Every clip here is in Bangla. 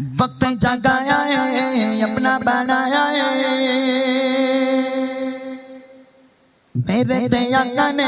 ਵਕਤਾਂ ਜਾਗਾਇਆ ਏ ਆਪਣਾ ਬਣਾਇਆ ਏ ਮੇਰੇ ਤੇ ਆਕਾ ਨੇ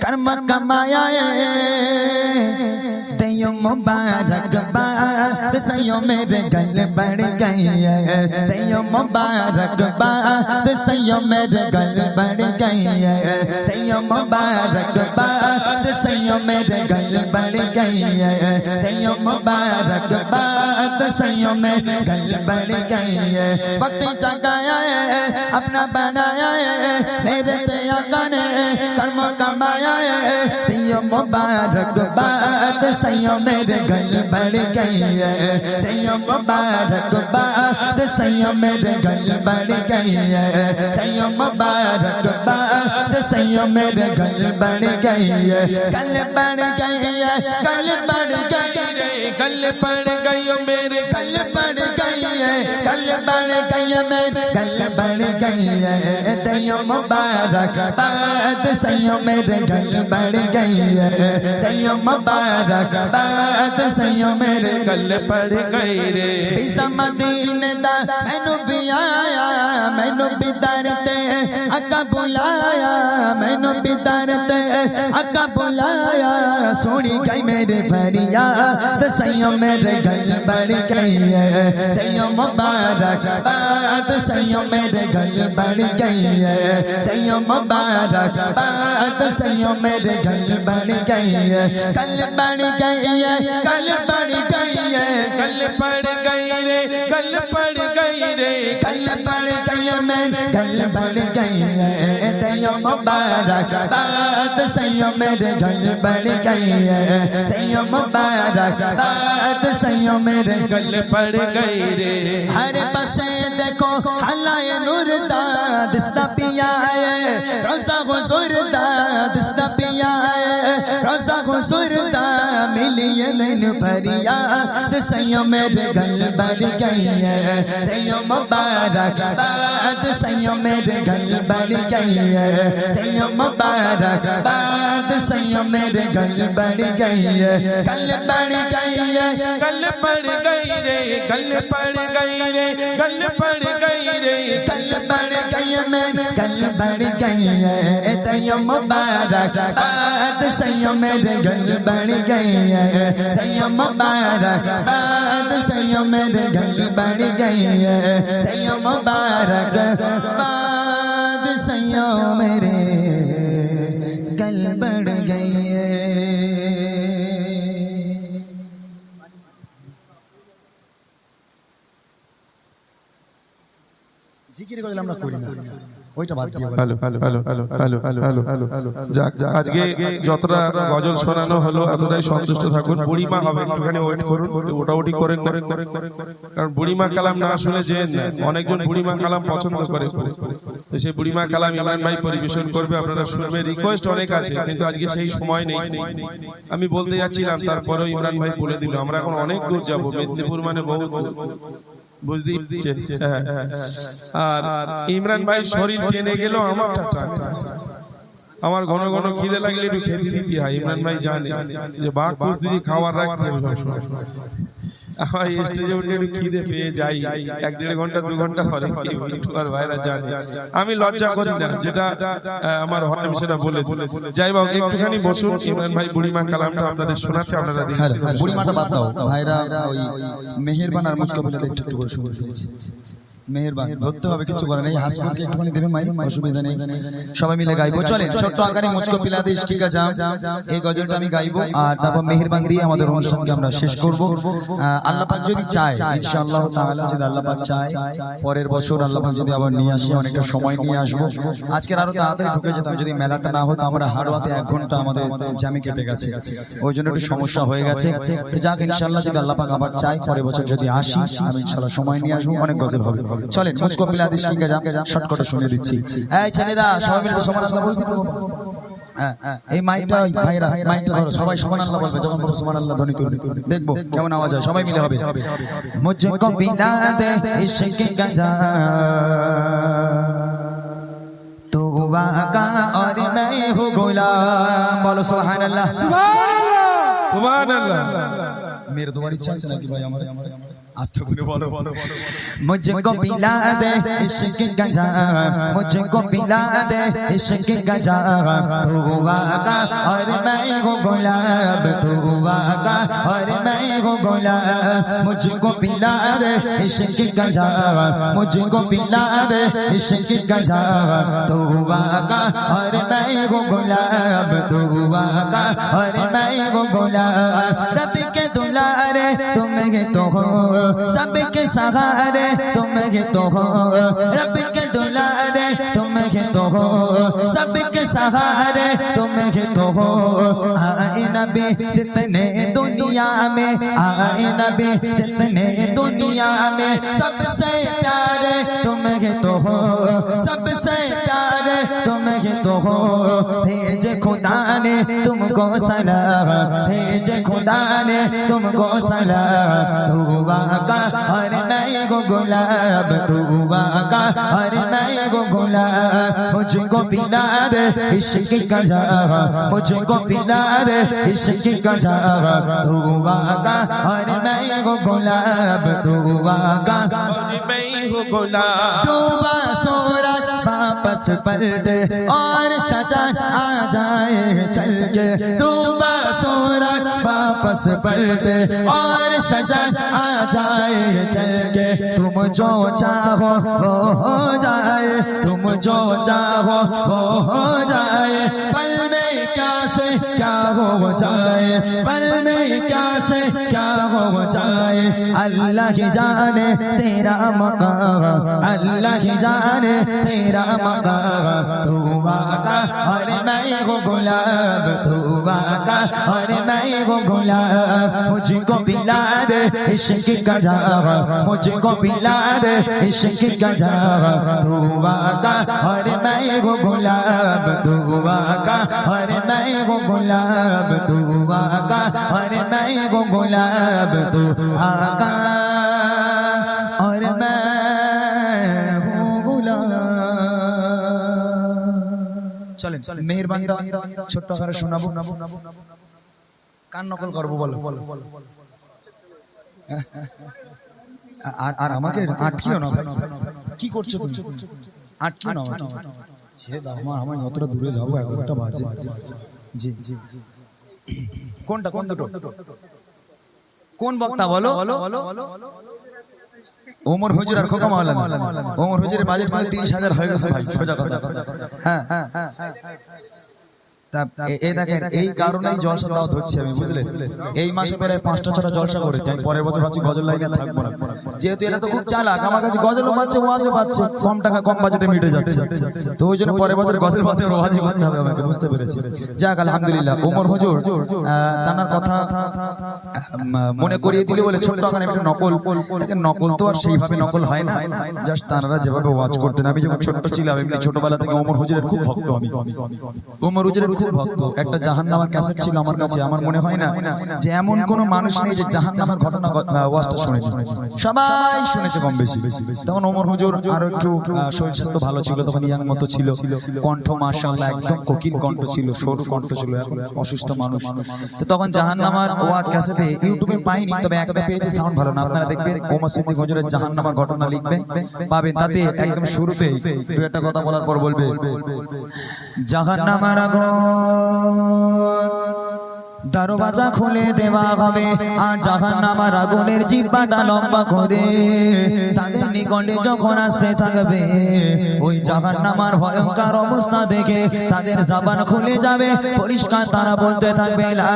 ਕਰਮ ਕਮਾਇਆ ਏ। दयो मुबारक बाद सयो मेरे गल बढ़ गई है। दयो मुबारक बाद सयो मेरे गल बढ़ गई है। दयो मुबारक बाद सयो मेरे गल बढ़ गई है। दयो मुबारक बाद सयो मेरे गल बढ़ गई है। वक्त जगाया है। अपना बनाया है। मेरे तया ने कर्म कमाया है। दयो मुबारक बाद सयो मेरे गल बढ़ गई है दयो मुबारक बाद सयो मेरे गल बढ़ गई है दयो मुबारक बाद सयो मेरे गल बढ़ गई है गल बढ़ गई है गल बढ़ गई रे गल बढ़ गई ओ मेरे गल बढ़ गई है بن گئی میں گل بن گئی ہے دیو مبارک باد سیوں میرے گل بن گئی ہے دیو مبارک باد سیوں میرے گل پڑ گئی رے سمدین دا مینو بھی آیا मैनू बिदारते अका बुलाया मैनू बिदारते अका बुलाया सोनी कई मेरे फरिया सैया मेरे गल बढ़ गई है तयो मुबारक बात सैया मेरे गल बढ़ गई है तैयो मुबारक बात सैया मेरे गल बढ़ गई है कल बढ़ गई है कल बढ़ गई है कल पड़ गई रे कल पड़ गई रे कल पड़ में गल बन गई है तैयो मुबारक बात सैयो मेरे गल बन गई है तैयो मुबारक बात सैयो मेरे गल पड़ गई रे हर पशे देखो हलाए नूर दाद पिया है रोजा गुजुर दाद पिया है रोजा गुजुर दाद बदन फरियाद सैयो मेरे गल बढ़ गई है। तैयो मुबारक बाद सैयो मेरे गल बढ़ गई है। तैयो मुबारक बाद सैयो मेरे गल बढ़ गई है। गल बढ़ गई है, गल बढ़ गई रे, गल बढ़ गई रे, गल बढ़ गई रे, गल बढ़ गई है तैयो मुबारक बाद सैयो मेरे गल बढ़ गई है तैयो मुबारक बाद सैयो मेरे गल बढ़ गई है तैयो मुबारक बाद सैयो मेरे गल बढ़ गई है জিকির করলে আমরা করি না আজকে যতটা গজল শোনানো হলো এতটাই সন্তুষ্ট থাকুন বুড়িমা হবে এখানে ওয়েট করুন ওটাউটি করেন কারণ বুড়িমা কালাম না শুনে যে অনেকজন বুড়িমা কালাম পছন্দ করে তো সেই বুড়িমা কালাম ইমান ভাই পরিবেশন করবে আপনারা শুনবে রিকোয়েস্ট অনেক আছে কিন্তু আজকে সেই সময় নেই আমি বলতে যাচ্ছিলাম তারপরেও ইমরান ভাই বলে দিল আমরা এখন অনেক দূর যাব মেদিনীপুর মানে বহু দূর বুঝতেই পারছেন হ্যাঁ, হ্যাঁ। আর ইমরান ভাই শরীর টেনে গেল আমার আমার ঘন ঘন খিদে লাগলে একটু খেতে দিতে হয়। ইমরান ভাই জানে যে বাঘ বুঝতে খাবার রাখতে আমার স্টেজে উঠে একটু খিদে পেয়ে যাই। এক দেড় ঘণ্টা দু ঘণ্টা পরে একটু আর ভাইরা জানে আমি লজ্জা করি না যেটা আমার হয় আমি সেটা বলে যাই হোক একটুখানি বসুন। ইমরান ভাই বুড়িমা কালামটা আপনাদের শোনাচ্ছে আপনারা হ্যাঁ দেখতে বুড়ি মাটা বাদ দাও। ভাইরা ওই মেহেরবান আর মুচকা একটু করে মেহেরবান ধরতে হবে কিছু করে নেই হাসপাতালকে একটুখানি দেবে মাই অসুবিধা নেই। সবাই মিলে গাইবো চলে ছোট্ট আকারে মুচকো পিলাতে জাম এই গজলটা আমি গাইবো আর তারপর মেহেরবান দিয়ে আমাদের অনুষ্ঠানকে আমরা শেষ করব। আল্লাহ পাক যদি চায় ইনশাআল্লাহ তাআলা যদি আল্লাহ পাক চায় পরের বছর আল্লাহ পাক যদি আবার নিয়ে আসে অনেকটা সময় নিয়ে আসব। আজকের আরও তাড়াতাড়ি ঢুকে যেতাম যদি মেলাটা না হতো আমরা হাড়োয়াতে এক ঘণ্টা আমাদের জ্যামে কেটে গেছে। ওই জন্য একটু সমস্যা হয়ে গেছে। তো যাক ইনশাআল্লাহ যদি আল্লাহ পাক আবার চাই পরের বছর যদি আসি আমি ইনশাআল্লাহ সময় নিয়ে আসব অনেক গজল হবে চলেন মুসকো শর্টকাটে শুনে দিচ্ছি। এই ছেলেরা সবাই মিলে সমান আল্লাহ বলবি তো? দেখব কেমন আওয়াজ হয় मुझको पिला दे इश्क का जाम मुझको पिला दे इश्क का जाम तू आका और मैं हो गुलाब तू आका और मैं हो गुलाब। मुझको पिला दे इश्क का जाम मुझको पिला दे इश्क का जाम तू आका और मैं हो गुलाब तू आका और मैं हो गुलाब। रब के दुलारे तुम ही तो हो सबके सहारे तुम ही तो हो रब के दुलारे तुम ही तो हो सबके सहारे तुम ही तो हो आए नबी जितने दुनिया में आए नबी जितने दुनिया में सबसे प्यारे तुम ही तो हो सबसे प्यारे तुम ही तो हो भेज खुदा ने तुमको सलाम भेज खुदा ने तुमको सलाम तू का और मैं गो गुलाब तू का और मैं गो गुलाब मुझको पिला दे इश्क का जाम मुझको पिला दे इश्क का जाम तू का और मैं गो गुलाब तू का मैं हूँ गुलाब डूबा सूरज पलटे और सजा आ जाए चल के डूबा सूरज वापस पलटे और सजा आ जाए चल के तुम जो चाहो वो हो जाए। तुम जो चाहो वो हो जाए। पल में क्या से क्या हो जाए? पल में क्या से क्या हो जाए? अल्लाह ही जाने तेरा मकाम। अल्लाह ही जाने तेरा मकाम। तू आका और मैं हो गुलाब। तू आका और मैं हो गुलाब मुझको पिला दे इश्क का जाम मुझको पिला दे इश्क का जाम तू आका और मैं हो गुलाब तू आका और मैं हो गुलाब तू आका और मैं हो गुलाब तू आका और मैं हूँ गुलाब চলেন মেহেরবানটা ছোট্ট আকারে শোনাবো কান নকল করব বলো। আর আর আমাকে আটকিও না কি করছ তুমি? আটকিও না আমার অতটা দূরে যাব এগারোটা বাজে। জি জি কোনটা, কোন দুটো? কোন বক্তা বলো? ওমর হুজুর আর খোকা মাওলানা। ওমর হুজুরের বাজেট মানে তিরিশ হাজার হয়ে গেছে ভাই। সোজা কথা। হ্যাঁ হ্যাঁ। তা এই দেখেন এই কারণেই জলসা দাওয়াত হচ্ছে আমি এই মাসে প্রায় পাঁচটা ছটা জলসা আমি পরের বছর ভাবছি গজল লাইনে থাকব না। যেহেতু এরা তো খুব চালাক আমার কাছে গজলও পাচ্ছে ওয়াজও পাচ্ছে কম টাকা কম বাজেটে মিটে যাচ্ছে। তো ওই জন্য পরের বছর গজল পাতে ওয়াজই করতে হবে আমাকে বুঝতে পেরেছি। যাক আলহামদুলিল্লাহ ওমর হুজুর তানার কথা মনে করিয়ে দিলে বলে ছোট্ট আকারে একটা নকল নকল তো আর সেইভাবে নকল হয় না। জাস্ট তারা যেভাবে ওয়াজ করতেন আমি যখন ছোট্ট ছিলাম এমনি ছোটবেলা থেকে ওমর হুজুরের খুব ভক্ত আমি। ওমর হুজুরের খুব ভক্ত। একটা জাহান্নামার ক্যাসেট ছিল আমার কাছে আমার মনে হয় না যে এমন কোন মানুষ নেই যে জাহান্নামার ঘটনা গ- আহ, ওয়াজটা শুনেনি সবাই শুনেছে কম বেশি। তখন ওমর হুজুর আরও একটু শরীর স্বাস্থ্য ভালো ছিল তখন ইয়াং মতো ছিল। কণ্ঠ মাশাআল্লাহ একদম কোকিল কণ্ঠ ছিল সরু কণ্ঠ ছিল অসুস্থ মানুষ। তো তখন জাহান্নামার ওয়াজ ক্যাসেটে ইউটিউবে পাইনি তবে একটা পেজে সাউন্ড ভালো না। আপনারা দেখবেন ওমর সিদ্দিক হুজুরের জাহান্নামার ঘটনা লিখবেন পাবেন। তাতে একদম শুরুতেই দু একটা কথা বলার পর বলবে জাহান্নামার আগুন দরওয়াজা খুলে দেওয়া হবে আর জাহান্নামার আগুনের জিব্বাটা লম্বা করে। তাদের নিকটে যখন আসতে থাকবে, ওই জাহান্নামার ভয়ঙ্কর অবস্থা দেখে তাদের জবান খুলে যাবে। পরিষ্কার তারা বলতে থাকবে, লা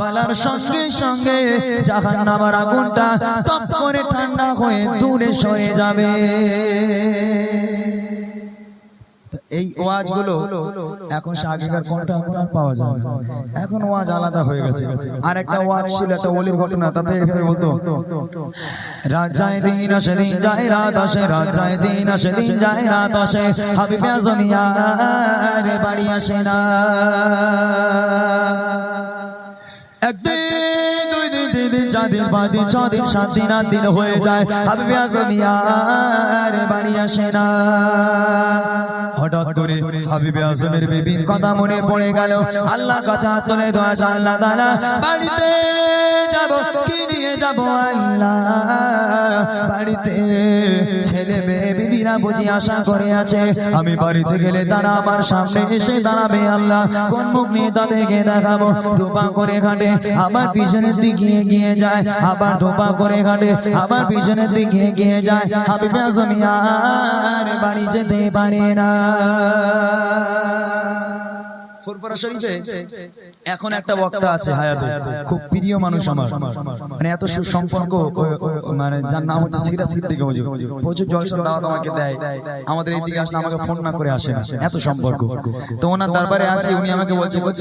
বলার সঙ্গে সঙ্গে জাহান্নামের আগুনটা তপ করে ঠান্ডা হয়ে দূরে সরে যাবে। এই ওয়াজগুলো এখন আগেকার কোনটা এখন আর পাওয়া যায় না। এখন ওয়াজ আলাদা হয়ে গেছে। আর একটা ওয়াজ ছিল, একটা ওলির ঘটনা, তাতে এভাবে বলতো, রাত যায় দিন আসে, দিন যায় রাত আসে, রাত যায় দিন আসে, দিন যায় রাত আসে, হাবিব জমিয়া রে বাড়ি আসে না। দিন দিন দিন পাঁচ দিন ছ দিন, সাত দিন, আট দিন হয়ে যায়। হাবিবে আজম আর বাড়ি আসে না। হঠাৎ করে হাবিবে আজমের বিবির কথা মনে পড়ে গেল। আল্লাহ কাছে তুলে দোয়া আল্লাহ তাআলা, বাড়িতে যাব, কি নিয়ে যাব আল্লাহ। বাড়িতে ছেলে মেয়ে বিবিরা বুঝি আশা করে আছে। আমি বাড়িতে গেলে তারা আমার সামনে এসে দাঁড়াবে আল্লাহ। কোন মুখ নিয়ে তাদেরকে দেখাবো? ধোপা করে ঘাটে আবার পিছনের দিকে এগিয়ে যায়। আবার ধোপা করে ঘাটে আবার পিছনের দিকে এগিয়ে যায়। হাবিবে বাড়ি যেতে পারে না। ফুরফুরা শরীফে এখন একটা বক্তা আছে হায়াতে। খুব প্রিয় মানুষ আমার। মানে এত সুসম্পর্ক ও- মানে যার নাম হচ্ছে সিরাজ সিদ্দিক হুজুর প্রচুর জলসা দাওয়াত আমাকে দেয়। আমাদের এইদিকে আসলে আমাকে ফোন না করে আসে না। এত সম্পর্ক। তো ওনার দরবারে আছে উনি আমাকে বলছে,